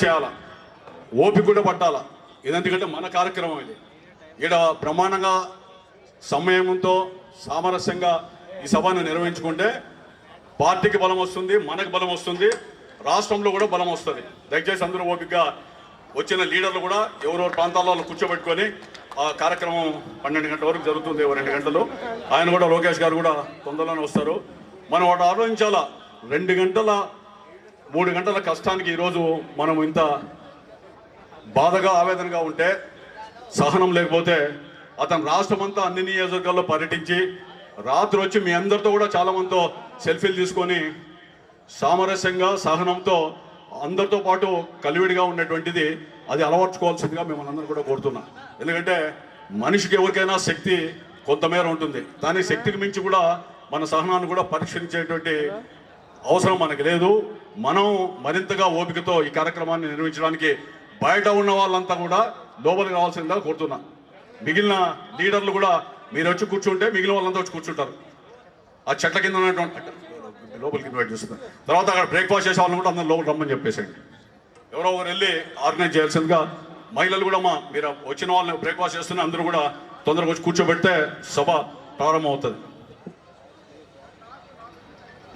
చేయాలా? ఓపిక కూడా పట్టాలా? ఎందుకంటే మన కార్యక్రమం ఇది. ఇక్కడ బ్రహ్మాండంగా సమయంతో సామరస్యంగా ఈ సభను నిర్వహించుకుంటే పార్టీకి బలం వస్తుంది మనకు బలం వస్తుంది రాష్ట్రంలో కూడా బలం వస్తుంది. దయచేసి అందరూ ఓపికగా వచ్చిన లీడర్లు కూడా ఎవరెవరి ప్రాంతాల్లో కూర్చోబెట్టుకొని ఆ కార్యక్రమం పన్నెండు గంటల వరకు జరుగుతుంది రెండు గంటలు. ఆయన కూడా లోకేష్ గారు కూడా తొందరలోనే వస్తారు. మనం ఒకటి ఆలోచించాలా? రెండు గంటల మూడు గంటల కష్టానికి ఈరోజు మనం ఇంత బాధగా ఆవేదనగా ఉంటే సహనం లేకపోతే అతను రాష్ట్రమంతా అన్ని నియోజకవర్గాల్లో పర్యటించి రాత్రి వచ్చి మీ అందరితో కూడా చాలా మందితో సెల్ఫీలు తీసుకొని సామరస్యంగా సహనంతో అందరితో పాటు కలివిడిగా ఉన్నటువంటిది అది అలవర్చుకోవాల్సిందిగా మిమ్మల్ని అందరూ కూడా కోరుతున్నా. ఎందుకంటే మనిషికి ఎవరికైనా శక్తి కొంతమేర ఉంటుంది. కానీ శక్తికి మించి కూడా మన సహనాన్ని కూడా పరీక్షించేటువంటి అవసరం మనకి లేదు. మనం మరింతగా ఓపికతో ఈ కార్యక్రమాన్ని నిర్వహించడానికి బయట ఉన్న వాళ్ళంతా కూడా లోపలికి రావాల్సిందిగా కోరుతున్నా. మిగిలిన లీడర్లు కూడా మీరు వచ్చి కూర్చుంటే మిగిలిన వాళ్ళంతా వచ్చి కూర్చుంటారు. ఆ చెట్ల కింద ఉన్నటువంటి లోపలికి ఇన్వైట్ చేస్తున్నారు తర్వాత అక్కడ బ్రేక్ఫాస్ట్ చేసే వాళ్ళని కూడా అందరూ లోపల రమ్మని చెప్పేసండి ఎవరో ఒకరు వెళ్ళి ఆర్గనైజ్ చేయాల్సిందిగా మహిళలు కూడా మా మీరు వచ్చిన వాళ్ళని బ్రేక్ఫాస్ట్ చేస్తున్న అందరూ కూడా తొందరగా వచ్చి కూర్చోబెడితే సభ ప్రారంభం అవుతుంది